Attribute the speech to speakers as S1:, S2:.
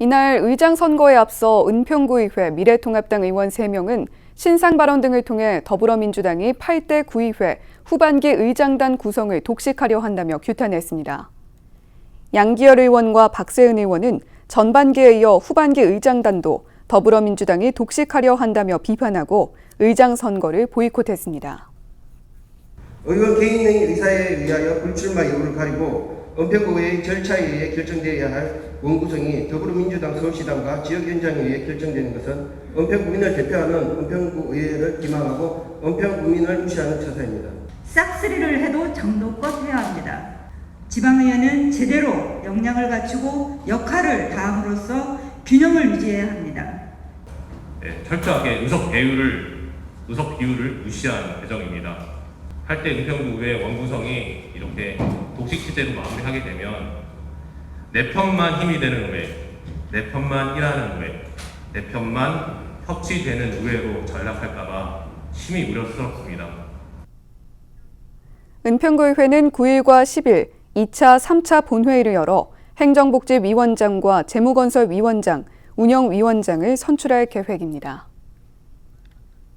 S1: 이날 의장 선거에 앞서 은평구의회 미래통합당 의원 3명은 신상 발언 등을 통해 더불어민주당이 8대 구의회 후반기 의장단 구성을 독식하려 한다며 규탄했습니다. 양기열 의원과 박세은 의원은 전반기에 이어 후반기 의장단도 더불어민주당이 독식하려 한다며 비판하고 의장 선거를 보이콧했습니다.
S2: 의원 개인의 의사에 의하여 불출마 이유를 가리고 은평구의 절차에 의해 결정되어야 할 원구성이 더불어민주당 서울시당과 지역위원장에 의해 결정되는 것은 은평구민을 대표하는 은평구의회를 기망하고 은평구민을 무시하는 처사입니다.
S3: 싹쓸이를 해도 정도껏 해야 합니다. 지방의회는 제대로 역량을 갖추고 역할을 다함으로써 균형을 유지해야 합니다.
S4: 네, 철저하게 의석 배율을 의석 비율을 무시한 배정입니다. 할 때 은평구 의회 원구성이 이렇게 독식 시대로 마무리하게 되면 내 편만 힘이 되는 의회, 내 편만 일하는 의회, 내 편만 협치되는 의회로 전락할까봐 심히 우려스럽습니다.
S1: 은평구의회는 9일과 10일 2차, 3차 본회의를 열어 행정복지위원장과 재무건설위원장, 운영위원장을 선출할 계획입니다.